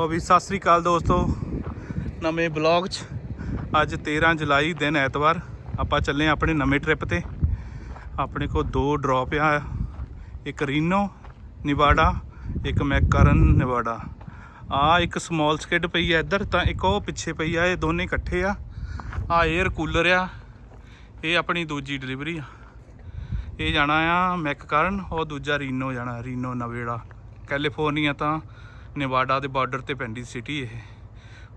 ਉਹ ਵੀ, ਸਤਿ ਸ੍ਰੀ ਅਕਾਲ ਦੋਸਤੋ। ਨਵੇਂ ਬਲੌਗ 'ਚ ਅੱਜ 13 ਜੁਲਾਈ ਦਿਨ ਐਤਵਾਰ। ਆਪਾਂ ਚੱਲੇ ਹਾਂ ਆਪਣੇ ਨਵੇਂ ਟ੍ਰਿਪ ਤੇ। ਆਪਣੇ ਕੋਲ ਦੋ ਡ੍ਰੌਪ ਆ। ਇੱਕ ਰੀਨੋ ਨਿਵਾਡਾ ਇੱਕ ਮੈਕਰਨ ਨਿਵਾੜਾ। ਆ ਇੱਕ ਸਮਾਲ ਸਕਿਡ ਪਈ ਆ ਇੱਧਰ, ਤਾਂ ਇੱਕ ਉਹ ਪਿੱਛੇ ਪਈ ਆ, ਇਹ ਦੋਨੇ ਇਕੱਠੇ ਆ। ਆ 에ਅਰ ਕੂਲਰ ਆ। ਇਹ ਆਪਣੀ ਦੂਜੀ ਡਿਲੀਵਰੀ ਆ। ਇਹ ਜਾਣਾ ਆ ਮੈਕਕਰਨ, ਉਹ ਦੂਜਾ ਰੀਨੋ ਜਾਣਾ, ਰੀਨੋ ਨਵੇੜਾ। ਕੈਲੀਫੋਰਨੀਆ ਤਾਂ ਨੇਵਾਡਾ ਦੇ ਬਾਰਡਰ ਤੇ ਪੈਂਦੀ ਸਿਟੀ ਇਹ।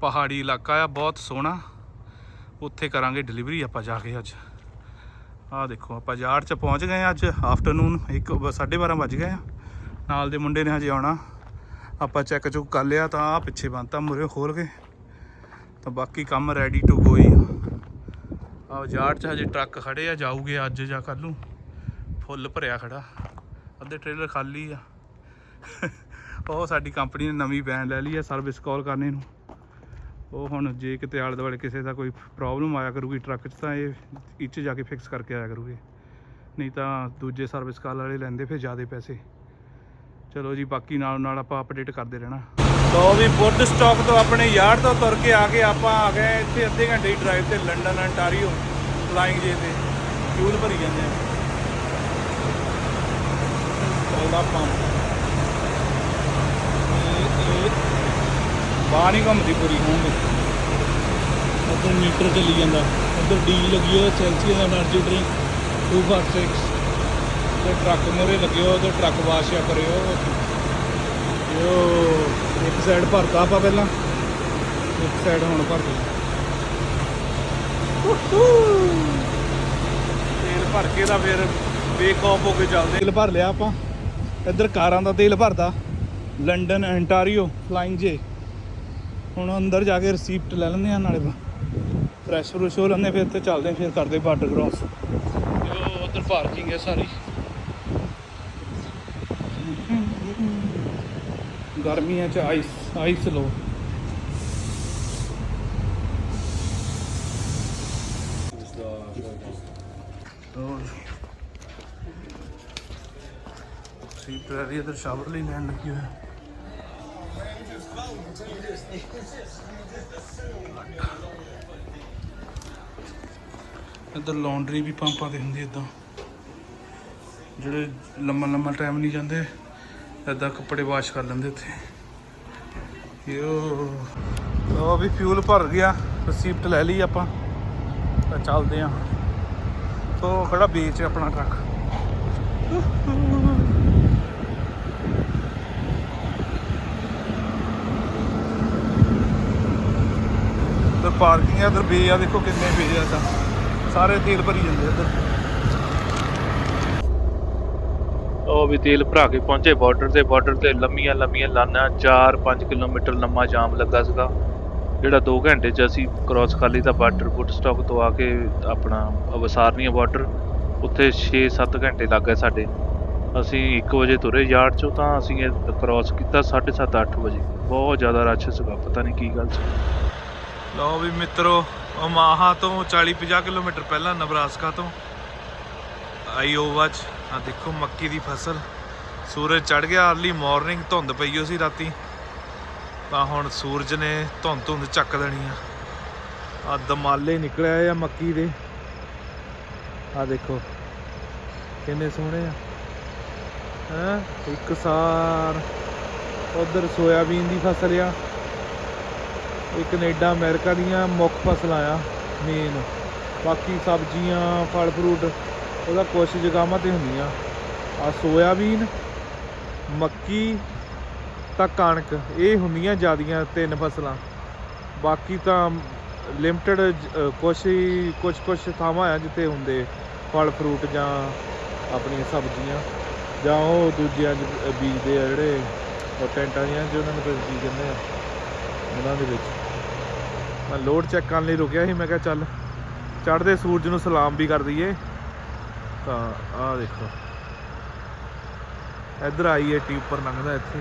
ਪਹਾੜੀ ਇਲਾਕਾ ਆ, ਬਹੁਤ ਸੋਹਣਾ। ਉੱਥੇ ਕਰਾਂਗੇ ਡਿਲੀਵਰੀ ਆਪਾਂ ਜਾ ਕੇ ਅੱਜ। ਆਹ ਦੇਖੋ, ਆਪਾਂ ਯਾਰਡ 'ਚ ਪਹੁੰਚ ਗਏ ਹਾਂ ਅੱਜ, ਆਫਟਰਨੂਨ 1:30 ਵੱਜ ਗਏ ਆ। ਨਾਲ ਦੇ ਮੁੰਡੇ ਨੇ ਹਜੇ ਆਉਣਾ। ਆਪਾਂ ਚੈੱਕ ਚੁੱਕ ਕਰ ਲਿਆ ਤਾਂ ਆ ਪਿੱਛੇ ਬੰਤਾ ਮੁਰੇ ਖੋਲ ਕੇ। ਤਾਂ ਬਾਕੀ ਕੰਮ ਰੈਡੀ ਟੂ ਗੋ ਹੀ ਆ। ਆਹ ਯਾਰਡ 'ਚ ਹਜੇ ਟਰੱਕ ਖੜੇ ਆ, ਜਾਊਗੇ ਅੱਜ ਜਾਂ ਕੱਲ ਨੂੰ। ਫੁੱਲ ਭਰਿਆ ਖੜਾ। ਅੱਧੇ ਟ੍ਰੇਲਰ ਖਾਲੀ ਆ। ਉਹ ਸਾਡੀ ਕੰਪਨੀ ਨੇ ਨਵੀਂ ਵੈਨ ਲੈ ਲਈ ਹੈ ਸਰਵਿਸ ਕਾਲ ਕਰਨੇ ਨੂੰ। ਉਹ ਹੁਣ ਜੇ ਕਿਤੇ ਆਲੇ ਦੁਆਲੇ ਕਿਸੇ ਦਾ ਕੋਈ ਪ੍ਰੋਬਲਮ ਆਇਆ ਕਰੂਗੀ ਟਰੱਕ 'ਚ ਤਾਂ ਇਹ ਇਹ 'ਚ ਜਾ ਕੇ ਫਿਕਸ ਕਰਕੇ ਆਇਆ ਕਰੂਗੇ। ਨਹੀਂ ਤਾਂ ਦੂਜੇ ਸਰਵਿਸ ਕਾਲ ਵਾਲੇ ਲੈਂਦੇ ਫਿਰ ਜ਼ਿਆਦਾ ਪੈਸੇ। ਚਲੋ ਜੀ, ਬਾਕੀ ਨਾਲ ਨਾਲ ਆਪਾਂ ਅਪਡੇਟ ਕਰਦੇ ਰਹਿਣਾ। ਤੋ ਵੀ ਬੁੱਧ ਸਟਾਕ ਤੋਂ ਆਪਣੇ ਯਾਰਡ ਤੋਂ ਤੁਰ ਕੇ ਆ ਕੇ ਆਪਾਂ ਆ ਗਏ, ਇੱਥੇ ਅੱਧੇ ਘੰਟੇ ਦੀ ਡਰਾਈਵ ਤੇ ਲੰਡਨ ਅੰਟਾਰੀਓ ਫਲਾਈਂਗ ਜੇ ਤੇ। ਫਿਊਲ ਭਰੀ ਜਾਂਦੇ ਆ। ਚੱਲਦਾ ਪੰਪ ਇਹ ਇਹ ਬਾਹਰ ਨਹੀਂ ਘੁੰਮਦੀ ਪੂਰੀ ਹੋਊਗੀ ਉਧਰ ਮੀਟਰ ਚੱਲੀ ਜਾਂਦਾ। ਉਧਰ ਡੀ ਲੱਗੀ ਹੋਇਆ ਸੈਲਸੀਅਸ એનર્ਜੀ ਡਰਿੰਕ 246 ਤੇ ਟਰੱਕ ਮੋਰੇ ਲੱਗਿਆ ਹੋਇਆ ਤੇ ਟਰੱਕ ਵਾਸ਼ਿਆ ਕਰਿਓ ਜੋ ਇੱਕ ਸਾਈਡ ਭਰਤਾ ਆਪਾਂ ਪਹਿਲਾਂ ਇੱਕ ਸਾਈਡ ਹੁਣ ਭਰ ਗਈ ਤੇਲ ਭਰ ਕੇ ਤਾਂ ਫਿਰ ਬੇਕ ਆਫ ਹੋ ਕੇ ਚੱਲਦੇ। ਤੇਲ ਭਰ ਲਿਆ ਆਪਾਂ। ਇੱਧਰ ਕਾਰਾਂ ਦਾ ਤੇਲ ਭਰਦਾ। ਲੰਡਨ ਐਂਟਾਰੀਓ ਫਲਾਈਂਗ ਜੇ ਹੁਣ ਅੰਦਰ ਜਾ ਕੇ ਰਸੀਪਟ ਲੈ ਲੈਂਦੇ ਆ ਨਾਲੇ ਫਰੈਸ਼ ਫਰੂਸ਼ ਹੋ ਲੈਂਦੇ ਫਿਰ ਤੇ ਚੱਲਦੇ ਫਿਰ ਕਰਦੇ ਬਾਰਡਰ ਕ੍ਰਾਸ ਉਧਰ ਪਾਰਕਿੰਗ ਹੈ ਸਾਰੀ। ਗਰਮੀਆਂ ਚ ਆਈਸ ਆਈਸ ਲੋ ਸੀਟ ਰਹੀ ਇਧਰ ਸ਼ਾਵਰ ਲਈ ਲੈਣ ਲੱਗੀ ਹੋਇਆ ਇੱਧਰ ਲਾਉਂਡਰੀ ਵੀ ਪੰਪਾਂ ਤੇ ਹੁੰਦੀ ਇਦਾਂ। ਜਿਹੜੇ ਲੰਮਾ ਲੰਮਾ ਟਾਈਮ ਨਹੀਂ ਜਾਂਦੇ, ਇਦਾਂ ਕੱਪੜੇ ਵਾਸ਼ ਕਰ ਲੈਂਦੇ ਉੱਥੇ ਯੋ। ਉਹ ਵੀ ਫਿਊਲ ਭਰ ਗਿਆ ਰਸੀਪਟ ਲੈ ਲਈ ਆਪਾਂ। ਤਾਂ ਚੱਲਦੇ ਆਂ। ਤੋ ਖੜਾ ਬੀਚ ਆਪਣਾ ਟਰੱਕ ਇੱਧਰ ਪਾਰਕਿੰਗ ਹੈ, ਇੱਧਰ ਬੇ ਆ, ਦੇਖੋ ਕਿੰਨੇ ਬੇ ਆ ਤਾਂ ਸਾਰੇ ਤੇਲ ਭਰੀ ਜਾਂਦੇ ਇੱਧਰ। ਉਹ ਵੀ ਤੇਲ ਭਰਾ ਕੇ ਪਹੁੰਚੇ ਬਾਰਡਰ ਤੇ ਬਾਰਡਰ ਤੇ ਲੰਮੀਆਂ ਲੰਮੀਆਂ ਲਾਨਾਂ 4-5 ਕਿਲੋਮੀਟਰ ਲੰਮਾ ਜਾਮ ਲੱਗਾ ਸੀਗਾ। ਜਿਹੜਾ 2 ਘੰਟੇ 'ਚ ਅਸੀਂ ਕ੍ਰਾਸ ਕਰ ਲਈ ਤਾਂ ਬਾਰਡਰ ਬੁੱਟ ਸਟਾਕ ਤੋਂ ਆ ਕੇ ਆਪਣਾ ਵਸਾਰਨੀਆ ਬਾਰਡਰ ਉੱਥੇ 6-7 ਘੰਟੇ ਲੱਗ ਗਏ ਸਾਡੇ। ਅਸੀਂ 1 ਵਜੇ ਤੁਰੇ ਯਾਰਡ 'ਚੋਂ ਤਾਂ ਅਸੀਂ ਇਹ ਕ੍ਰਾਸ ਕੀਤਾ 7:30 8 ਵਜੇ। ਬਹੁਤ ਜ਼ਿਆਦਾ ਰਸ਼ ਸੀਗਾ, ਪਤਾ ਨਹੀਂ ਕੀ ਗੱਲ ਸੀ। ਲਓ ਵੀ ਮਿੱਤਰੋ ਓਮਾਹਾ ਤੋਂ 40-50 ਕਿਲੋਮੀਟਰ ਪਹਿਲਾਂ ਨਬਰਾਸਕਾ ਤੋਂ। ਆਈਓਵਾ ਚ ਆ ਦੇਖੋ ਮੱਕੀ ਦੀ ਫਸਲ। ਸੂਰਜ ਚੜ ਗਿਆ ਅਰਲੀ ਮਾਰਨਿੰਗ ਧੁੰਦ ਪਈ ਹੋ ਸੀ ਰਾਤੀ। ਤਾਂ ਹੁਣ ਸੂਰਜ ਨੇ ਧੁੰਦ ਧੁੰਦ ਚੱਕ ਦੇਣੀ ਆ। ਆ ਦਮਾਲੇ ਨਿਕਲਿਆ ਆ ਮੱਕੀ ਦੇ। ਆ ਦੇਖੋ, ਕਿੰਨੇ ਸੋਹਣੇ ਆ। ਹੈ, ਇੱਕ ਸਾਰ ਉਧਰ ਸੋਇਆਬੀਨ ਦੀ ਫਸਲ ਆ। ਇਹ ਕੈਨੇਡਾ, ਅਮਰੀਕਾ ਦੀਆਂ ਮੁੱਖ ਫਸਲਾਂ ਆ ਮੇਨ ਬਾਕੀ ਸਬਜ਼ੀਆਂ, ਫਲ ਫਰੂਟ, ਉਹਦਾ ਕੁਝ ਜਗ੍ਹਾਵਾਂ ਤੇ ਹੁੰਦੀਆਂ। ਆ ਸੋਇਆਬੀਨ, ਮੱਕੀ ਤਾਂ ਕਣਕ, ਇਹ ਹੁੰਦੀਆਂ ਜਿਆਦੀਆਂ ਤਿੰਨ ਫਸਲਾਂ। ਬਾਕੀ ਤਾਂ ਲਿਮਟਿਡ ਕੁਝ ਹੀ ਕੁਝ ਕੁਝ ਥਾਵਾਂ ਆ ਜਿੱਥੇ ਹੁੰਦੇ ਫਲ ਫਰੂਟ ਜਾਂ ਆਪਣੀਆਂ ਸਬਜ਼ੀਆਂ। ਜਾਂ ਉਹ ਦੂਜਿਆਂ ਬੀਜਦੇ ਆ ਜਿਹੜੇ ਟੈਂਟਾਂ ਦੀਆਂ ਜਿਹਨਾਂ ਨੂੰ ਕੁਝ ਬੀਜ ਜਾਂਦੇ ਆ ਉਹਨਾਂ ਦੇ ਵਿੱਚ। ਮੈਂ ਲੋਡ ਚੈੱਕ ਕਰਨ ਲਈ ਰੁਕਿਆ ਸੀ, ਮੈਂ ਕਿਹਾ ਚੱਲ ਚੜ੍ਹਦੇ ਸੂਰਜ ਨੂੰ ਸਲਾਮ ਵੀ ਕਰ ਦਈਏ। ਤਾਂ ਆਹ ਦੇਖੋ। ਇੱਧਰ ਆਈਏ ਹੈ ਟੀ ਉੱਪਰ ਲੰਘਦਾ ਇੱਥੇ।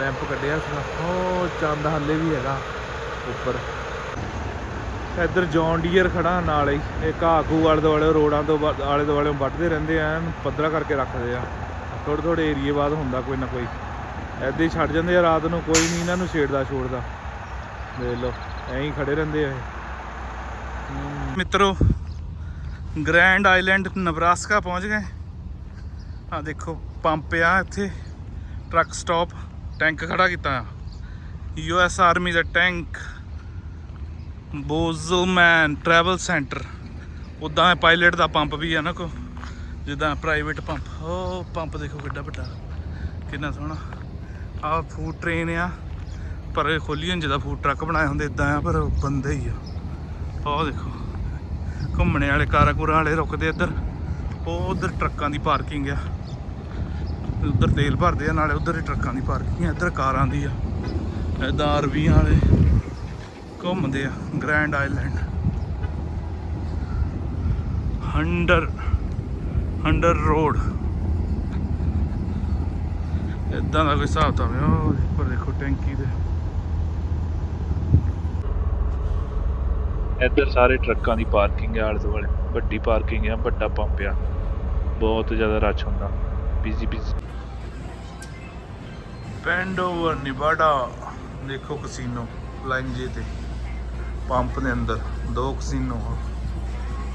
ਰੈਂਪ ਕੱਢਿਆ ਸੀਗਾ ਉਹ ਚੰਦ ਹੱਲੇ ਵੀ ਹੈਗਾ ਉੱਪਰ। ਇੱਧਰ ਜੌਨ ਡੀਅਰ ਖੜਾ ਨਾਲ ਹੀ। ਇਹ ਘਾਹ ਘੂ ਆਲੇ ਦੁਆਲੇ, ਰੋਡਾਂ ਤੋਂ ਆਲੇ ਦੁਆਲੇ ਵੱਢਦੇ ਰਹਿੰਦੇ ਆ ਪੱਧਰਾ ਕਰਕੇ ਰੱਖਦੇ ਆ। ਥੋੜੇ ਥੋੜੇ ਏਰੀਏ ਬਾਅਦ ਹੁੰਦਾ ਕੋਈ ਨਾ ਕੋਈ। ਐਦਾਂ ਹੀ ਛੱਡ ਜਾਂਦੇ ਆ ਰਾਤ ਨੂੰ, ਕੋਈ ਨਹੀਂ ਇਹਨਾਂ ਨੂੰ ਛੇੜਦਾ ਛੋੜਦਾ ਦੇਖ ਲਓ। ਐਂ ਹੀ ਖੜੇ ਰਹਿੰਦੇ ਆ ਮਿੱਤਰੋ ਗ੍ਰੈਂਡ ਆਈਲੈਂਡ ਨਬਰਾਸਕਾ ਪਹੁੰਚ ਗਏ। ਆ ਦੇਖੋ ਪੰਪ ਆ ਇੱਥੇ। ਟਰੱਕ ਸਟਾਪ ਟੈਂਕ ਖੜਾ ਕੀਤਾ ਆ। ਯੂ ਐਸ ਆਰਮੀ ਦਾ ਟੈਂਕ ਬੋਜ਼ਲਮੈਨ ਟਰੈਵਲ ਸੈਂਟਰ ਉਦਾਂ ਪਾਇਲਟ ਦਾ ਪੰਪ ਵੀ ਆ ਨਾ ਕੋ ਜਿੱਦਾਂ ਪ੍ਰਾਈਵੇਟ ਪੰਪ। ਉਹ ਪੰਪ ਦੇਖੋ ਕਿੱਡਾ ਵੱਡਾ। ਕਿੰਨਾ ਸੋਹਣਾ। ਆ ਫੂਡ ਟ੍ਰੇਨ ਆ। ਪਰ ਇਹ ਖੋਲੀ ਜਿਹਦਾ ਫੂਡ ਟਰੱਕ ਬਣਾਏ ਹੁੰਦੇ ਇਦਾਂ ਆ, ਪਰ ਬੰਦੇ ਹੀ ਆ। ਉਹ ਦੇਖੋ, ਘੁੰਮਣੇ ਵਾਲੇ ਕਾਰਾਂ ਕੂਰਾਂ ਵਾਲੇ ਰੁਕਦੇ ਇੱਧਰ। ਉਹ ਉਧਰ ਟਰੱਕਾਂ ਦੀ ਪਾਰਕਿੰਗ ਆ। ਉਧਰ ਤੇਲ ਭਰਦੇ ਆ, ਨਾਲੇ ਉਧਰ ਹੀ ਟਰੱਕਾਂ ਦੀ ਪਾਰਕਿੰਗ ਆ, ਇੱਧਰ ਕਾਰਾਂ ਦੀ ਆ। ਇਦਾਂ ਆਰਵੀਆਂ ਵਾਲੇ ਘੁੰਮਦੇ ਆ Grand Island hundred hundred road ਇਦਾਂ ਦਾ ਕੋਈ ਹਿਸਾਬ ਤਾਂ ਉਹ ਉੱਪਰ ਦੇਖੋ ਟੈਂਕੀ ਦੇ। ਇੱਧਰ ਸਾਰੇ ਟਰੱਕਾਂ ਦੀ ਪਾਰਕਿੰਗ ਹੈ ਆਲੇ ਦੁਆਲੇ, ਵੱਡੀ ਪਾਰਕਿੰਗ ਹੈ ਵੱਡਾ ਪੰਪ ਆ। ਬਹੁਤ ਜ਼ਿਆਦਾ ਰਸ਼ ਹੁੰਦਾ ਬਿਜ਼ੀ ਬਿਜ਼ੀ ਪੈਂਡੋਵਰ ਨਿਵਾਡਾ ਦੇਖੋ ਕਸੀਨੋ, ਲਾਈਨ ਜੇ ਤੇ। ਪੰਪ ਦੇ ਅੰਦਰ, ਦੋ ਕਸੀਨੋ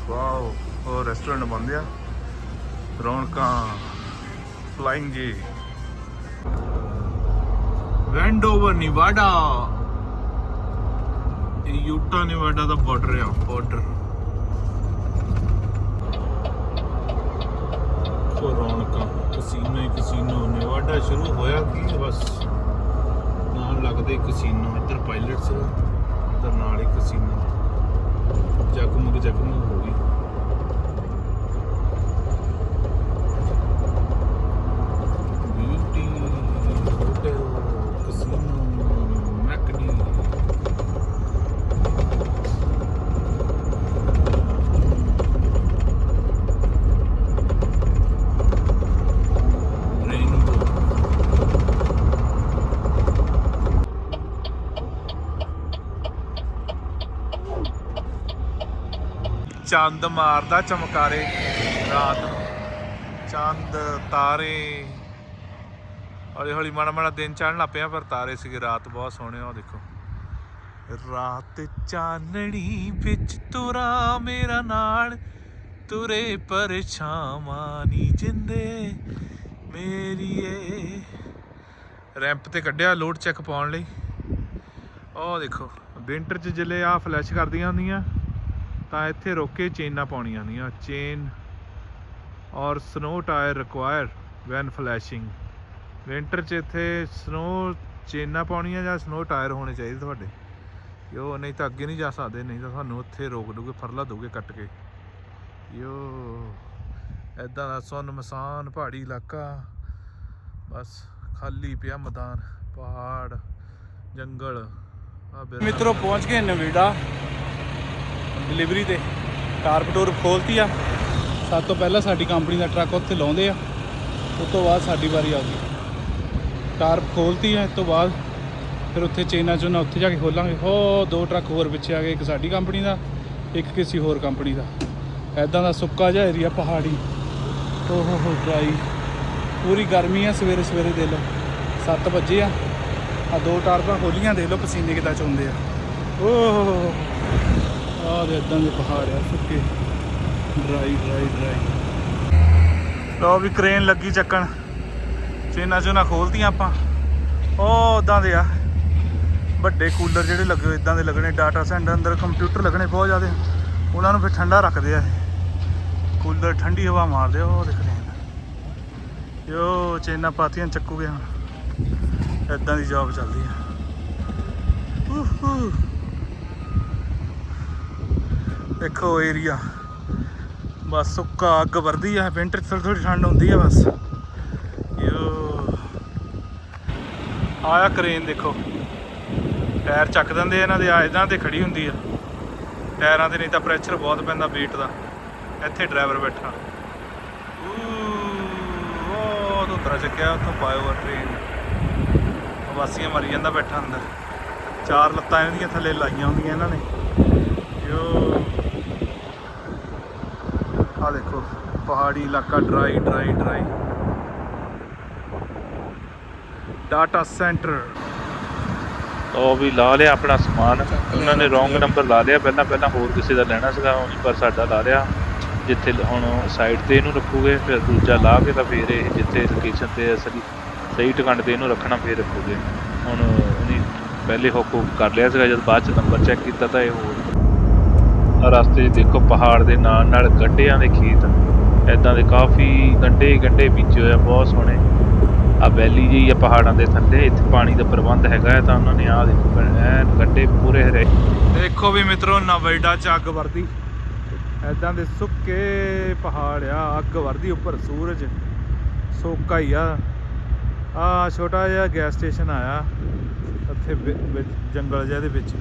ਵਾਓ, ਉਹ ਰੈਸਟੋਰੈਂਟ ਬੰਦ ਆ। ਰੌਣਕਾਂ ਫਲਾਈਂਗ ਜੀ। ਵੈਂਡੋਵਰ ਨਿਵਾਡਾ ਇਹ ਯੂਟਾ ਨਿਵਾਡਾ ਦਾ ਬਾਰਡਰ ਆ ਬਾਰਡਰ ਰੌਣਕਾਂ, ਕਸੀਨੋ ਹੀ ਕਸੀਨੋ, ਨਿਵਾਡਾ ਸ਼ੁਰੂ ਹੋਇਆ ਕੀ ਬਸ? ਨਾਲ ਲੱਗਦੇ ਕਸੀਨੋ, ਇੱਧਰ ਪਾਇਲਟਸ ਇੱਧਰ ਨਾਲ ਹੀ ਕਸੀਨੋ। ਜਗਮਗ ਜਗਮਗ ਹੋ ਗਈ beauty hotel casino McD rainbow ਚੰਦ ਮਾਰਦਾ ਚਮਕਾਰੇ ਰਾਤ ਨੂੰ। ਚੰਦ, ਤਾਰੇ। ਹੌਲੀ ਹੌਲੀ ਮਾੜਾ ਮਾੜਾ ਦਿਨ ਚੜਨ ਲੱਗ ਪਿਆ, ਪਰ ਤਾਰੇ ਸੀਗੇ ਰਾਤ ਬਹੁਤ ਸੋਹਣੇ ਆ ਉਹ ਦੇਖੋ। ਰਾਤ ਚਾਨਣੀ ਵਿੱਚ ਤੁਰਾ ਮੇਰਾ ਨਾਲ, ਤੁਰੇ ਪਰਛਾਵਾਂ ਨੀ ਜਿੰਦੇ ਮੇਰੀਏ ਰੈਂਪ ਤੇ ਕੱਢਿਆ ਲੋਡ ਚੈੱਕ ਪਾਉਣ ਲਈ। ਉਹ ਦੇਖੋ, ਵਿੰਟਰ 'ਚ ਜਿਲੇ ਆ ਫਲੈਸ਼ ਕਰਦੀਆਂ ਹੁੰਦੀਆਂ। ਤਾਂ ਇੱਥੇ ਰੋਕ ਕੇ ਚੇਨਾਂ ਪਾਉਣੀਆਂ ਹੁੰਦੀਆਂ chain or snow tyre require when flashing winter 'ਚ ਇੱਥੇ ਸਨੋ ਚੇਨਾਂ ਪਾਉਣੀਆਂ ਜਾਂ ਸਨੋ ਟਾਇਰ ਹੋਣੇ ਚਾਹੀਦੇ ਤੁਹਾਡੇ। ਯੋ, ਨਹੀਂ ਤਾਂ ਅੱਗੇ ਨਹੀਂ ਜਾ ਸਕਦੇ, ਨਹੀਂ ਤਾਂ ਤੁਹਾਨੂੰ ਉੱਥੇ ਰੋਕ ਦੋਗੇ, ਫਰਲਾ ਦੋਗੇ ਕੱਟ ਕੇ। ਯੋ ਐਦਾਂ ਦਾ ਸੁੰਨ ਮਸਾਨ ਪਹਾੜੀ ਇਲਾਕਾ, ਬਸ ਖਾਲੀ ਪਿਆ ਮੈਦਾਨ, ਪਹਾੜ, ਜੰਗਲ ਮਿੱਤਰੋ, ਪਹੁੰਚ ਗਏ ਨਵੀੜਾ। ਡਿਲੀਵਰੀ ਤੇ ਕਾਰਪਟੋਰ ਖੋਲਤੀ ਆ। ਸਭ ਤੋਂ ਪਹਿਲਾਂ ਸਾਡੀ ਕੰਪਨੀ ਦਾ ਟਰੱਕ ਉੱਥੇ ਲਾਉਂਦੇ ਆ। ਉਸ ਤੋਂ ਬਾਅਦ ਸਾਡੀ ਵਾਰੀ ਆ ਗਈ ਕਾਰਪ ਖੋਲਤੀ ਆ, ਇਸ ਤੋਂ ਬਾਅਦ ਫਿਰ ਉੱਥੇ ਚੇਨਾ ਚੋਨਾ ਉੱਥੇ ਜਾ ਕੇ ਖੋਲਾਂਗੇ। ਹੋ, ਦੋ ਟਰੱਕ ਹੋਰ ਪਿੱਛੇ ਆ ਗਏ, ਇੱਕ ਸਾਡੀ ਕੰਪਨੀ ਦਾ, ਇੱਕ ਕਿਸੇ ਹੋਰ ਕੰਪਨੀ ਦਾ। ਐਦਾਂ ਦਾ ਸੁੱਕਾ ਜਿਹਾ ਏਰੀਆ ਪਹਾੜੀ। ਓ ਹੋ ਹੋ ਡਰਾਈ ਪੂਰੀ ਗਰਮੀ ਆ, ਸਵੇਰੇ ਸਵੇਰੇ ਦੇ ਲੋ 7 ਵਜੇ ਆ। ਆ ਦੋ ਟਾਰਪਾਂ ਖੋਲੀਆਂ, ਦੇ ਲੋ ਪਸੀਨੇ ਕਿਦਾਂ ਚੋਂਦੇ ਆ। ਓ ਹੋ ਦੇ ਇਦਾਂ ਦੇ ਪਹਾੜ ਆ ਸੁੱਕੇ। Dry dry dry. ਲੋ ਵੀ ਕ੍ਰੇਨ ਲੱਗੀ ਚੱਕਣ। ਚੇਨਾ ਚੋਨਾ ਖੋਲਤੀਆਂ ਆਪਾਂ। ਉਹ ਉਦਾਂ ਦੇ ਆ। ਵੱਡੇ ਕੂਲਰ ਜਿਹੜੇ ਲੱਗੇ ਹੋਏ ਇਦਾਂ ਦੇ ਲੱਗਣੇ। ਡਾਟਾ ਸੈਂਟਰ ਅੰਦਰ ਕੰਪਿਊਟਰ ਲੱਗਣੇ ਬਹੁਤ ਜ਼ਿਆਦੇ। ਉਹਨਾਂ ਨੂੰ ਫਿਰ ਠੰਡਾ ਰੱਖਦੇ ਆ। ਕੂਲਰ ਠੰਡੀ ਹਵਾ ਮਾਰਦੇ ਆ, ਉਹ ਦਿਖਦੇ ਆ ਯੋ ਚੇਨਾ ਪਾਤੀਆਂ ਚੱਕੂਗੇ ਹੁਣ ਇਦਾਂ ਦੀ ਜੌਬ ਚੱਲਦੀ ਆ ਉਹੂ। ਦੇਖੋ ਏਰੀਆ। ਬਸ ਸੁੱਕਾ ਅੱਗ ਵਰਦੀ ਆ ਵਿੰਟਰ ਥੋੜੀ ਥੋੜੀ ਠੰਡ ਹੁੰਦੀ ਆ ਬਸ। ਯੋ। ਆਇਆ ਕ੍ਰੇਨ ਦੇਖੋ। ਟਾਇਰ ਚੱਕ ਦਿੰਦੇ ਇਹਨਾਂ ਦੇ ਆ ਇਦਾਂ ਤੇ ਖੜੀ ਹੁੰਦੀ ਆ। ਟਾਇਰਾਂ ਤੇ ਨਹੀਂ ਤਾਂ ਪ੍ਰੈਸ਼ਰ ਬਹੁਤ ਪੈਂਦਾ ਵੇਟ ਦਾ। ਇੱਥੇ ਡਰਾਈਵਰ ਬੈਠਾ। ਊ, ਉਹ ਤੋਂ ਤਰ੍ਹਾਂ ਚੱਕਿਆ ਉੱਥੋਂ ਪਾਇਓ ਟ੍ਰੇਨ ਵਾਸੀਆਂ ਮਰੀ ਜਾਂਦਾ ਬੈਠਾ ਅੰਦਰ। ਚਾਰ ਲੱਤਾਂ ਇਹਨਾਂ ਦੀਆਂ ਥੱਲੇ ਲਾਈਆਂ ਹੁੰਦੀਆਂ ਇਹਨਾਂ ਨੇ। ਯੋ। ਆ ਦੇਖੋ, ਪਹਾੜੀ ਇਲਾਕਾ dry dry dry data centre ਉਹ ਵੀ ਲਾ ਲਿਆ ਆਪਣਾ ਸਮਾਨ। ਉਹਨਾਂ ਨੇ ਰੋਂਗ ਨੰਬਰ ਲਾ ਲਿਆ। ਪਹਿਲਾਂ ਪਹਿਲਾਂ ਹੋਰ ਕਿਸੇ ਦਾ ਲੈਣਾ ਸੀਗਾ ਹੁਣ ਪਰ ਸਾਡਾ ਲਾ ਲਿਆ। ਜਿੱਥੇ ਹੁਣ ਸਾਈਡ ਤੇ ਇਹਨੂੰ ਰੱਖੂਗੇ, ਫਿਰ ਦੂਜਾ ਲਾ ਕੇ ਤਾਂ ਫਿਰ ਇਹ ਜਿੱਥੇ ਲੋਕੇਸ਼ਨ ਤੇ ਅਸਲੀ ਸਹੀ ਟਿਕਾਣੇ ਤੇ ਇਹਨੂੰ ਰੱਖਣਾ, ਫਿਰ ਰੱਖੂਗੇ। ਹੁਣ ਉਹਨੇ ਪਹਿਲੇ ਹੁੱਕ ਹੁੱਕ ਕਰ ਲਿਆ ਸੀਗਾ, ਜਦ ਬਾਅਦ ਚ ਨੰਬਰ ਚੈੱਕ ਕੀਤਾ ਤਾਂ ਇਹ ਹੋਰ ਰਸਤੇ 'ਚ ਦੇਖੋ ਪਹਾੜ ਦੇ ਨਾਲ ਨਾਲ ਗੱਡਿਆਂ ਦੇ ਖੇਤ। ਐਦਾਂ ਦੇ ਕਾਫੀ ਗੱਡੇ ਹੀ ਗੱਡੇ ਬੀਜੇ ਹੋਏ ਆ, ਬਹੁਤ ਸੋਹਣੇ। ਆ ਵੈਲੀ ਜਿਹੀ ਆ ਪਹਾੜਾਂ ਦੇ ਥੱਲੇ, ਇੱਥੇ ਪਾਣੀ ਦਾ ਪ੍ਰਬੰਧ ਹੈਗਾ ਹੈ ਤਾਂ ਉਹਨਾਂ ਨੇ ਆ ਦੇਖੋ ਐਨ ਗੱਡੇ ਪੂਰੇ ਹਰੇ। ਦੇਖੋ ਵੀ ਮਿੱਤਰੋ ਨਵੇੜਾ ਚ ਅੱਗ ਵਰਦੀ। ਐਦਾਂ ਦੇ ਸੁੱਕੇ ਪਹਾੜ ਆ, ਅੱਗ ਵਰਦੀ ਉੱਪਰ ਸੂਰਜ। ਸੋਕਾ ਹੀ ਆ। ਆ ਛੋਟਾ ਜਿਹਾ ਗੈਸ ਸਟੇਸ਼ਨ ਆਇਆ, ਇੱਥੇ ਜੰਗਲ ਜਿਹੇ ਦੇ ਵਿੱਚ।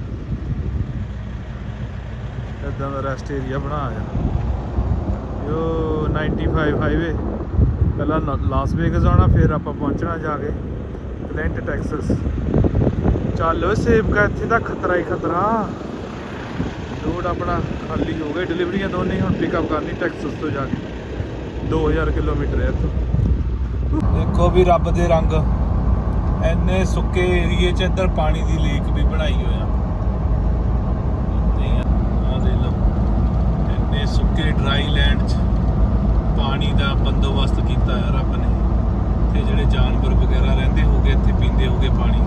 ਐਦਾਂ ਦਾ ਰੈਸਟ ਏਰੀਆ ਬਣਾਇਆ ਯੋ 95 ਹਾਈਵੇ ਪਹਿਲਾਂ ਨ- ਲਾਸ ਵੇਗਸ ਆਉਣਾ, ਫਿਰ ਆਪਾਂ ਪਹੁੰਚਣਾ ਜਾ ਕੇ ਕਲੈਂਟ ਟੈਕਸਸ ਚੱਲ ਓਏ ਸੇਬ ਕਾ ਇੱਥੇ ਤਾਂ ਖਤਰਾ ਹੀ ਖਤਰਾ। ਰੋਡ ਆਪਣਾ ਖਾਲੀ ਹੋ ਗਿਆ, ਡਿਲੀਵਰੀਆਂ ਦੋਨੇ ਹੁਣ ਪਿਕਅਪ ਕਰਨੀ ਟੈਕਸਸ ਤੋਂ ਜਾ ਕੇ। 2000 ਕਿਲੋਮੀਟਰ ਹੈ ਇੱਥੋਂ। ਦੇਖੋ ਵੀ ਰੱਬ ਦੇ ਰੰਗ। ਐਨੇ ਸੁੱਕੇ ਏਰੀਏ 'ਚ ਇੱਧਰ ਪਾਣੀ ਦੀ ਲੀਕ ਵੀ ਬਣਾਈ ਹੋਇਆ ਆ ਦੇ ਲਓ ਐਨੇ ਸੁੱਕੇ ਡਰਾਈ ਲੈਂਡ 'ਚ ਪਾਣੀ ਦਾ ਬੰਦੋਬਸਤ ਕੀਤਾ ਹੈ ਰੱਬ ਨੇ। ਤੇ ਜਿਹੜੇ ਜਾਨਵਰ ਵਗੈਰਾ ਰਹਿੰਦੇ ਹੋਗੇ, ਇੱਥੇ ਪੀਂਦੇ ਹੋਗੇ ਪਾਣੀ।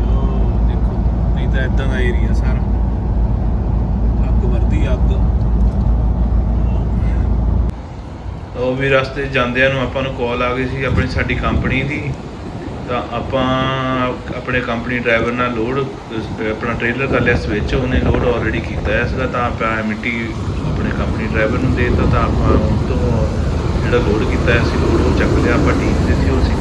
ਯੋ ਦੇਖੋ, ਨਹੀਂ ਤਾਂ ਇਦਾਂ ਦਾ ਏਰੀਆ ਸਾਰਾ। ਅੱਗ ਵਰਦੀ ਅੱਗ। ਉਹ ਵੀ ਰਸਤੇ ਜਾਂਦਿਆਂ ਨੂੰ ਆਪਾਂ ਨੂੰ ਕਾਲ ਆ ਗਈ ਸੀ ਆਪਣੀ ਸਾਡੀ ਕੰਪਨੀ ਦੀ। ਤਾਂ ਆਪਾਂ ਆਪਣੇ ਕੰਪਨੀ ਡਰਾਈਵਰ ਨਾਲ ਲੋਡ ਆਪਣਾ ਟ੍ਰੇਲਰ ਕਰ ਲਿਆ ਸਵਿਚ ਉਹਨੇ ਲੋਡ ਆਲਰੇਡੀ ਕੀਤਾ ਹੈ। ਸੀਗਾ ਤਾਂ ਆਪਾਂ ਮਿੱਟੀ ਆਪਣੇ ਕੰਪਨੀ ਡਰਾਈਵਰ ਨੂੰ ਦੇ ਦਿੱਤਾ, ਤਾਂ ਆਪਾਂ ਉਹ ਤੋਂ ਜਿਹੜਾ ਲੋਡ ਕੀਤਾ ਹੈ ਸੀ ਲੋਡ ਉਹ ਚੱਕ ਲਿਆ, ਆਪਾਂ ਟੀਮ ਦੇ ਸੀ, ਉਹ ਸੀ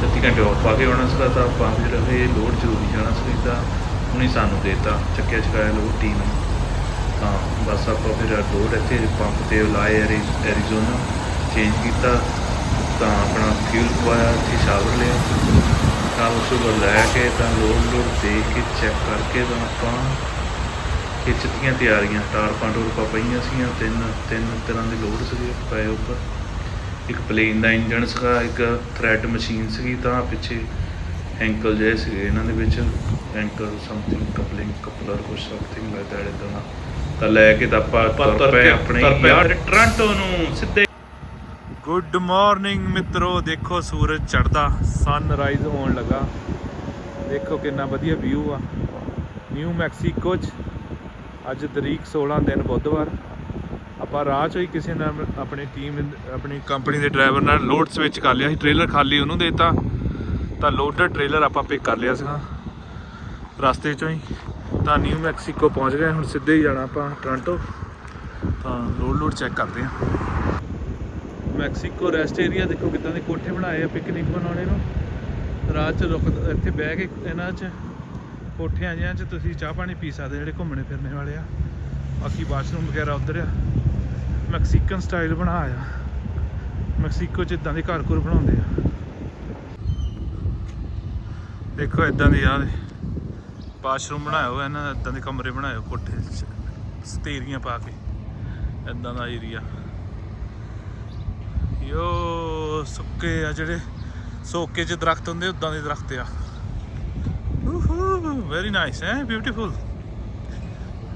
ਛੱਤੀ ਘੰਟੇ ਆਫ ਪਾ ਕੇ ਆਉਣਾ ਸੀਗਾ, ਤਾਂ ਆਪਾਂ ਜਿਹੜਾ ਇਹ ਲੋਡ ਜ਼ਰੂਰੀ ਜਾਣਾ ਸੀ, ਤਾਂ ਉਹਨੇ ਸਾਨੂੰ ਦੇ ਦਿੱਤਾ, ਚੱਕਿਆ, ਚਕਾਇਆ ਲੋਡ ਟੀਮ ਨੇ। ਤਾਂ ਬਸ ਆਪਾਂ ਫਿਰ ਲੋਡ ਇੱਥੇ ਪੰਪ ਤੇ ਲਾਏ ਐਰੀ ਐਰੀਜ਼ੋਨਾ ਚੇਂਜ ਕੀਤਾ। ਤਾਂ ਆਪਣਾ ਫਿਊਲ ਪਵਾਇਆ ਇੱਥੇ ਸ਼ਾਵਰ ਲਿਆ ਤਾਂ ਉਸ ਲੈ ਕੇ ਤਾਂ ਲੋਡ ਲੋਡ ਦੇਖ ਕੇ ਚੈੱਕ ਕਰਕੇ ਤਾਂ ਆਪਾਂ ਖਿੱਚਤੀਆਂ ਤਿਆਰੀਆਂ। ਟਾਰ ਪੰਡੋਰ ਪਈਆਂ ਸੀਗੀਆਂ ਤਿੰਨ ਤਿੰਨ ਤਰ੍ਹਾਂ ਦੇ ਲੋਡ ਸੀਗੇ ਪਏ ਉੱਪਰ। ਇੱਕ ਪਲੇਨ ਦਾ ਇੰਜਨ ਸੀਗਾ ਇੱਕ ਥ੍ਰੈਡ ਮਸ਼ੀਨ ਸੀਗੀ ਤਾਂ ਪਿੱਛੇ ਐਂਕਲ ਜਿਹੇ ਸੀਗੇ ਇਹਨਾਂ ਦੇ ਵਿੱਚ। ਐਂਕਲ ਸਮਥਿੰਗ ਕਪਲਿੰਗ ਕਪਲਰ ਕੁਛ ਸਮਥਿੰਗ ਲਾਈਕ ਦੈਟ ਇਦਾਂ ਦਾ। ਤਾਂ ਲੈ ਕੇ ਤਾਂ ਆਪਾਂ ਤੁਰ ਪਏ ਆਪਣੇ ਟ੍ਰਾਂਟੋ ਨੂੰ ਸਿੱਧੇ ਗੁੱਡ ਮਾਰਨਿੰਗ ਮਿੱਤਰੋ। ਦੇਖੋ, ਸੂਰਜ ਚੜਦਾ ਸਨਰਾਈਜ਼ ਹੋਣ ਲੱਗਾ। ਦੇਖੋ ਕਿੰਨਾ ਵਧੀਆ ਵਿਊ ਆ। ਨਿਊ ਮੈਕਸੀਕੋ ਚ ਅੱਜ ਤਰੀਕ 16 ਦਿਨ ਬੁੱਧਵਾਰ। ਆਪਾਂ ਰਾਹ ਚੋਂ ਹੀ ਕਿਸੇ ਨਾਲ ਆਪਣੀ ਟੀਮ ਆਪਣੀ ਕੰਪਨੀ ਦੇ ਡਰਾਈਵਰ ਨਾਲ ਲੋਡ ਸਵਿਚ ਕਰ ਲਿਆ ਸੀ। ਟ੍ਰੇਲਰ ਖਾਲੀ ਉਹਨੂੰ ਦੇਤਾ। ਤਾਂ ਲੋਡਡ ਟ੍ਰੇਲਰ ਆਪਾਂ ਪਿਕ ਕਰ ਲਿਆ ਸੀਗਾ। ਰਸਤੇ ਚੋਂ ਹੀ। ਤਾਂ ਨਿਊ ਮੈਕਸੀਕੋ ਪਹੁੰਚ ਗਏ। ਹੁਣ ਸਿੱਧੇ ਹੀ ਜਾਣਾ ਆਪਾਂ ਟੋਰਾਂਟੋ ਤਾਂ ਲੋਡ ਲੋਡ ਚੈੱਕ ਕਰਦੇ ਹਾਂ। ਮੈਕਸੀਕੋ ਰੈਸਟ ਏਰੀਆ, ਦੇਖੋ ਕਿੱਦਾਂ ਦੇ ਕੋਠੇ ਬਣਾਏ ਆ ਪਿਕਨਿਕ ਬਣਾਉਣੇ ਨੂੰ। ਰਾਤ ਚ ਰੁਕ, ਇੱਥੇ ਬਹਿ ਕੇ ਇਹਨਾਂ 'ਚ, ਕੋਠਿਆਂ ਜਿਹਾਂ 'ਚ ਤੁਸੀਂ ਚਾਹ ਪਾਣੀ ਪੀ ਸਕਦੇ ਜਿਹੜੇ ਘੁੰਮਣੇ ਫਿਰਨੇ ਵਾਲੇ ਆ। ਬਾਕੀ ਬਾਥਰੂਮ ਵਗੈਰਾ ਉਧਰ ਆ। ਮੈਕਸੀਕਨ ਸਟਾਈਲ ਬਣਾਇਆ। ਮੈਕਸੀਕੋ 'ਚ ਇਦਾਂ ਦੇ ਘਰ ਘਰ ਬਣਾਉਂਦੇ ਆ। ਦੇਖੋ ਇਦਾਂ ਦੇ ਆ। ਬਾਥਰੂਮ ਬਣਾਇਆ ਹੋਇਆ, ਇਹਨਾਂ ਇਦਾਂ ਦੇ ਕਮਰੇ ਬਣਾਏ ਕੋਠੇ 'ਚ। ਸਤੇਰੀਆਂ ਪਾ ਕੇ, ਇਦਾਂ ਦਾ ਏਰੀਆ ਯੋ ਸੁੱਕੇ ਆ ਜਿਹੜੇ। ਸੋਕੇ 'ਚ ਦਰਖਤ ਹੁੰਦੇ ਉਦਾਂ ਦੇ ਦਰਖਤ ਆ। ਵੈਰੀ ਨਾਈਸ ਹੈ ਬਿਊਟੀਫੁਲ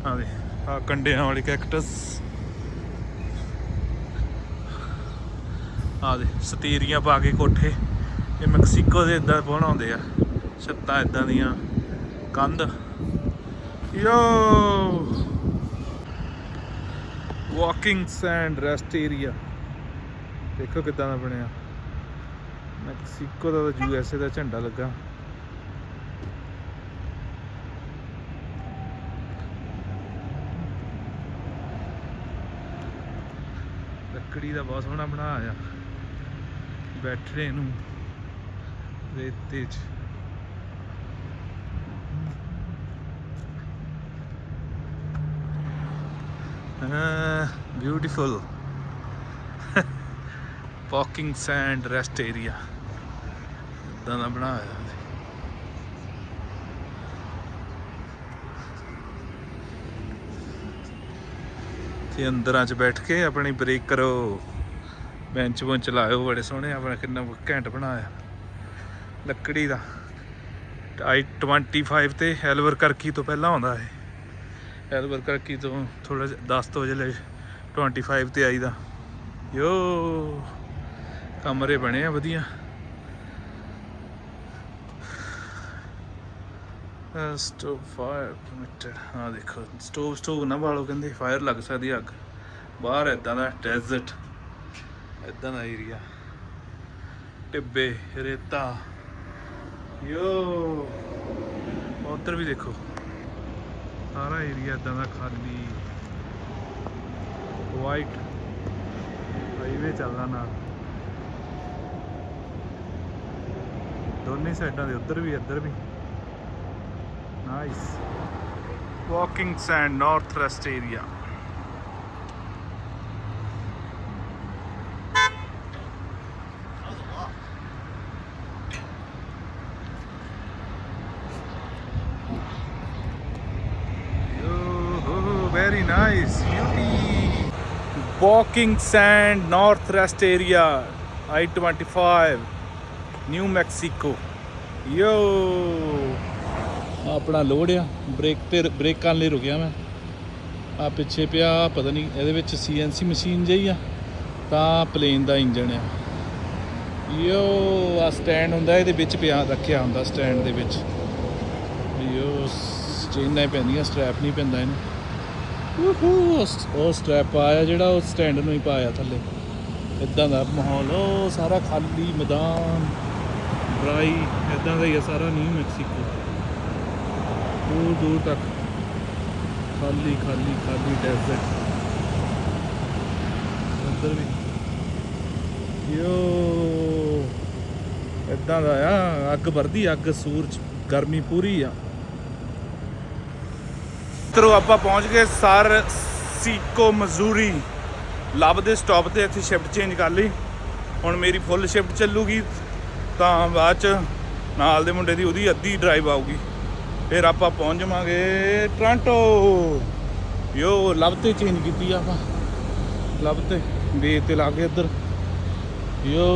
ਆ ਦੇ ਆ ਕੰਡਿਆਂ ਵਾਲੀ ਕੈਕਟਸ ਆ ਦੇ, ਸਤੀਰੀਆਂ ਪਾ ਕੇ ਕੋਠੇ। ਇਹ ਮੈਕਸੀਕੋ ਦੇ ਇਦਾਂ ਬਣਾਉਂਦੇ ਆ। ਛੱਤਾਂ ਇਦਾਂ ਦੀਆਂ, ਕੰਧ। Yo. Walking sand rest area. ਦੇਖੋ ਕਿਦਾਂ ਦਾ ਬਣਿਆ। ਮੈਕਸੀਕੋ ਦਾ ਯੂ ਐਸ ਏ ਦਾ ਝੰਡਾ ਲੱਗਾ। ਲੱਕੜੀ ਦਾ ਬਹੁਤ ਸੋਹਣਾ ਬਣਾਇਆ। ਆ ਬੈਠਣੇ ਨੂੰ ਰੇਤੇ 'ਚ। Beautiful walking sand rest area ਇਦਾਂ ਦਾ ਬਣਾਇਆ ਤੇ ਅੰਦਰਾਂ ਚ ਬੈਠ ਕੇ ਆਪਣੀ ਬ੍ਰੇਕ ਕਰੋ। ਬੈਂਚ ਬੁੰਚ ਲਾਇਓ, ਬੜੇ ਸੋਹਣੇ ਆਪਣਾ ਕਿੰਨਾ ਘੈਂਟ ਬਣਾਇਆ। ਲੱਕੜੀ ਦਾ। ਆਈ 25 ਤੇ ਐਲਵਰ ਕਰਕੀ ਤੋਂ ਪਹਿਲਾਂ ਆਉਂਦਾ ਹੈ ਐਲਵਰ ਕਰਕੀ ਤੋਂ ਥੋੜਾ 10 ਤੋਂ ਵਜੇ 25 ਤੇ ਆਈਦਾ। ਯੋ। ਕਮਰੇ ਬਣੇ ਆ, ਵਧੀਆ। ਸਟੋਵ ਫਾਇਰ ਪਰਮਿਟਡ ਹਾਂ ਦੇਖੋ ਸਟੋਵ ਸਟੋਵ ਨਾ ਬਾਲੋ ਕਹਿੰਦੇ ਫਾਇਰ ਲੱਗ ਸਕਦੀ ਅੱਗ। ਬਾਹਰ ਇਦਾਂ ਦਾ ਡੈਜ਼ਰਟ ਇਦਾਂ ਦਾ ਏਰੀਆ ਟਿੱਬੇ, ਰੇਤਾ। ਯੋ, ਉਧਰ ਵੀ ਦੇਖੋ। ਸਾਰਾ ਏਰੀਆ ਇਦਾਂ ਦਾ ਖਾਲੀ। ਵਾਈਟ ਹਾਈਵੇ ਚੱਲਦਾ ਨਾਲ। ਦੋਨੇ ਸਾਈਡਾਂ ਦੇ ਉੱਧਰ ਵੀ ਇੱਧਰ ਵੀ nice walking sand north west area very nice beauty walking sand northwest area i-25 New Mexico. Yo. ਆਪਣਾ ਲੋਡ ਆ ਬ੍ਰੇਕ ਤੇ ਬ੍ਰੇਕ ਕਰਨ ਲਈ ਰੁਕਿਆ ਮੈਂ। ਆ ਪਿੱਛੇ ਪਿਆ ਪਤਾ ਨਹੀਂ ਇਹਦੇ ਵਿੱਚ ਸੀਐਨਸੀ ਮਸ਼ੀਨ ਜਿਹੀ ਆ ਤਾਂ ਪਲੇਨ ਦਾ ਇੰਜਨ ਆ। ਯੋ ਆ ਸਟੈਂਡ ਹੁੰਦਾ ਇਹਦੇ ਵਿੱਚ ਪਿਆ ਰੱਖਿਆ ਹੁੰਦਾ ਸਟੈਂਡ ਦੇ ਵਿੱਚ। ਯੋ ਚੇਨਾਂ ਹੀ ਪੈਂਦੀਆਂ ਸਟ੍ਰੈਪ ਨਹੀਂ ਪੈਂਦਾ ਇਹਨੂੰ। ਉਹੂ, ਉਹ- ਉਹ ਸਟ੍ਰੈਪ ਆਇਆ ਜਿਹੜਾ ਉਹ ਸਟੈਂਡ ਨੂੰ ਹੀ ਪਾਇਆ ਥੱਲੇ। ਇਦਾਂ ਦਾ ਮਾਹੌਲ ਉਹ ਸਾਰਾ ਖਾਲੀ ਮੈਦਾਨ। ਡਰਾਈ ਇਦਾਂ ਦਾ ਹੀ ਆ ਸਾਰਾ, ਨਿਊ ਮੈਕਸੀਕੋ। ਦੂਰ ਦੂਰ ਤੱਕ। ਖਾਲੀ ਖਾਲੀ ਖਾਲੀ ਡੈਜ਼ਰਟ ਉੱਧਰ ਵੀ। ਯੋ ਇਦਾਂ ਦਾ ਆ। ਅੱਗ ਵਰਦੀ ਅੱਗ ਸੂਰਜ, ਗਰਮੀ ਪੂਰੀ ਆ। ਮਿੱਤਰੋ, ਆਪਾਂ ਪਹੁੰਚ ਗਏ ਸਰ ਸੀਕੋ, ਮਜ਼ੂਰੀ। ਲੱਭ ਦੇ ਸਟਾਪ ਤੇ ਇੱਥੇ ਸ਼ਿਫਟ ਚੇਂਜ ਕਰ ਲਈ। ਹੁਣ ਮੇਰੀ ਫੁੱਲ ਸ਼ਿਫਟ ਚੱਲੂਗੀ। ਤਾਂ ਬਾਅਦ ਚ ਨਾਲ ਦੇ ਮੁੰਡੇ ਦੀ ਉਹਦੀ ਅੱਧੀ ਡਰਾਈਵ ਆਊਗੀ। ਫਿਰ ਆਪਾਂ ਪਹੁੰਚ ਜਾਵਾਂਗੇ ਟ੍ਰਾਂਟੋ ਯੋ ਲੱਭ ਤੇ ਚੇਂਜ ਕੀਤੀ ਆਪਾਂ। ਲੱਭ ਤੇ ਬੇ ਤੇ ਲਾ ਕੇ ਇੱਧਰ। ਯੋ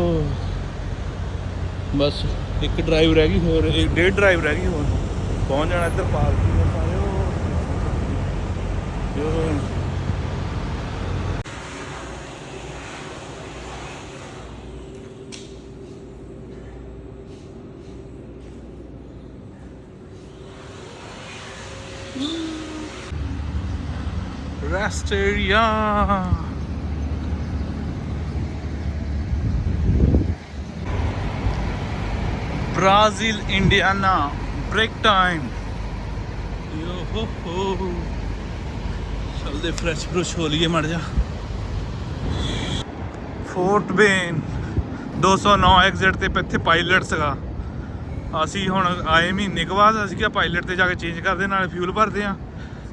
ਬਸ ਇੱਕ ਡਰਾਈਵ ਰਹਿ ਗਈ ਹੋਰ। ਇੱਕ ਡੇਢ ਡਰਾਈਵ ਰਹਿ ਗਈ ਹੋਰ। ਪਹੁੰਚ ਜਾਣਾ ਇੱਧਰ ਪਾਰਕਿੰਗ ਦੇ ਸਾਰੇ। ਯੋ rest area. Brazil, Indiana, break time. Yo ho ho. ਚਲਦੇ ਫਰੈਸ਼ ਫਰੂਸ਼ ਹੋ ਲਈਏ ਮੜ ਜਾ ਫੋਰਟ ਬੇਨ 209 ਐਗਜ਼ਿਟ ਤੇ ਇੱਥੇ ਪਾਇਲਟ ਸੀਗਾ ਅਸੀਂ ਹੁਣ ਆਏ ਮਹੀਨੇ ਕੁ ਬਾਅਦ ਅਸੀਂ ਕਿਹਾ ਪਾਇਲਟ ਤੇ ਜਾ ਕੇ ਚੇਂਜ ਕਰਦੇ ਨਾਲੇ ਫਿਊਲ ਭਰਦੇ ਆ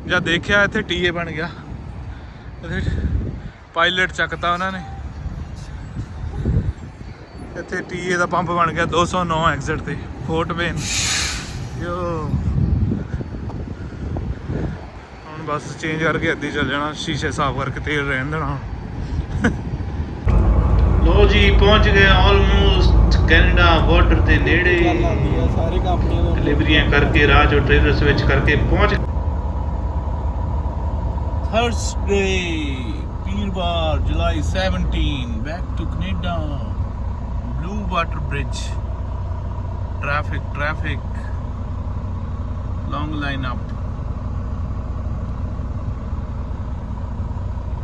ਜਾਂ ਦੇਖਿਆ ਇੱਥੇ ਟੀਏ ਬਣ ਗਿਆ ਇੱਥੇ ਪਾਇਲਟ ਚੱਕਤਾ ਉਹਨਾਂ ਨੇ। ਇੱਥੇ ਟੀਏ ਦਾ ਪੰਪ ਬਣ ਗਿਆ 209 ਐਗਜ਼ਿਟ ਤੇ ਫੋਰਟ ਬੇਨ ਯੋ। ਹੁਣ ਬਸ ਚੇਂਜ ਕਰਕੇ ਅੱਧੀ ਚੱਲ ਜਾਣਾ ਸ਼ੀਸ਼ੇ ਸਾਫ਼ ਕਰਕੇ ਤੇਲ ਰਹਿਣ ਦੇਣਾ ਲੋ ਜੀ ਪਹੁੰਚ ਗਏ ਆਲਮੋਸਟ ਕੈਨੇਡਾ ਬਾਰਡਰ ਦੇ ਨੇੜੇ। ਸਾਰੇ ਕੰਪਨੀਆਂ ਤੋਂ ਡਿਲੀਵਰੀਆਂ ਕਰਕੇ ਰਾਹ ਜੋ ਟ੍ਰੇਲਰਸ ਵਿੱਚ ਕਰਕੇ ਪਹੁੰਚ ਥਰਸਡੇ ਵੀਰਵਾਰ ਜੁਲਾਈ 17 back to Canada Blue Water Bridge traffic traffic long line up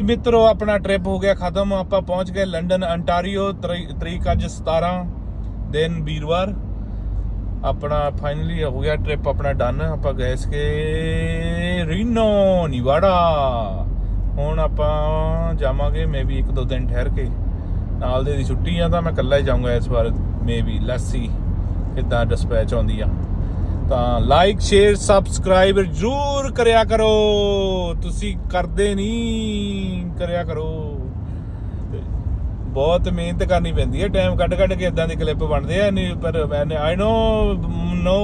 ਮਿੱਤਰੋ ਆਪਣਾ ਟ੍ਰਿਪ ਹੋ ਗਿਆ ਖਤਮ ਆਪਾਂ ਪਹੁੰਚ ਗਏ ਲੰਡਨ ਅੰਟਾਰੀਓ ਤਰੀ- ਤਰੀਕ ਅੱਜ 17 ਦਿਨ ਵੀਰਵਾਰ ਆਪਣਾ ਫਾਈਨਲੀ ਹੋ ਗਿਆ ਟ੍ਰਿਪ ਆਪਣਾ ਡਨ ਆਪਾਂ ਗਏ ਸੀਗੇ ਰੀਨੋ, ਨਿਵਾੜਾ। ਹੁਣ ਆਪਾਂ ਜਾਵਾਂਗੇ ਮੇਬੀ ਇੱਕ ਦੋ ਦਿਨ ਠਹਿਰ ਕੇ। ਨਾਲ ਦੇ ਦੀ ਛੁੱਟੀ ਆ ਤਾਂ ਮੈਂ ਇਕੱਲਾ ਹੀ ਜਾਊਂਗਾ ਇਸ ਵਾਰ ਮੇਬੀ ਲੈਸੀ ਕਿੱਦਾਂ ਡਿਸਪੈਚ ਆਉਂਦੀ ਆ। ਤਾਂ ਲਾਈਕ ਸ਼ੇਅਰ ਸਬਸਕ੍ਰਾਈਬ ਜ਼ਰੂਰ ਕਰਿਆ ਕਰੋ। ਤੁਸੀਂ ਕਰਦੇ ਨਹੀਂ ਕਰਿਆ ਕਰੋ। ਬਹੁਤ ਮਿਹਨਤ ਕਰਨੀ ਪੈਂਦੀ ਹੈ। ਟਾਈਮ ਕੱਢ ਕੱਢ ਕੇ ਇਦਾਂ ਦੇ ਕਲਿੱਪ ਬਣਦੇ ਆ ਨਹੀਂ ਪਰ ਮੈਂ ਆਈ ਨੋ ਨੋ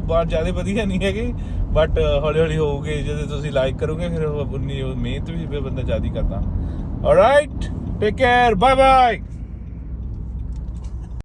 ਬਹੁਤ ਜ਼ਿਆਦਾ ਵਧੀਆ ਨਹੀਂ ਹੈਗੇ ਬਟ ਹੌਲੀ ਹੌਲੀ ਹੋਊਗੇ। ਜਦੋਂ ਤੁਸੀਂ ਲਾਈਕ ਕਰੋਗੇ, ਫਿਰ ਉਨੀ ਮਿਹਨਤ ਵੀ ਬੰਦਾ ਜ਼ਿਆਦਾ ਕਰਦਾ। Alright take care bye bye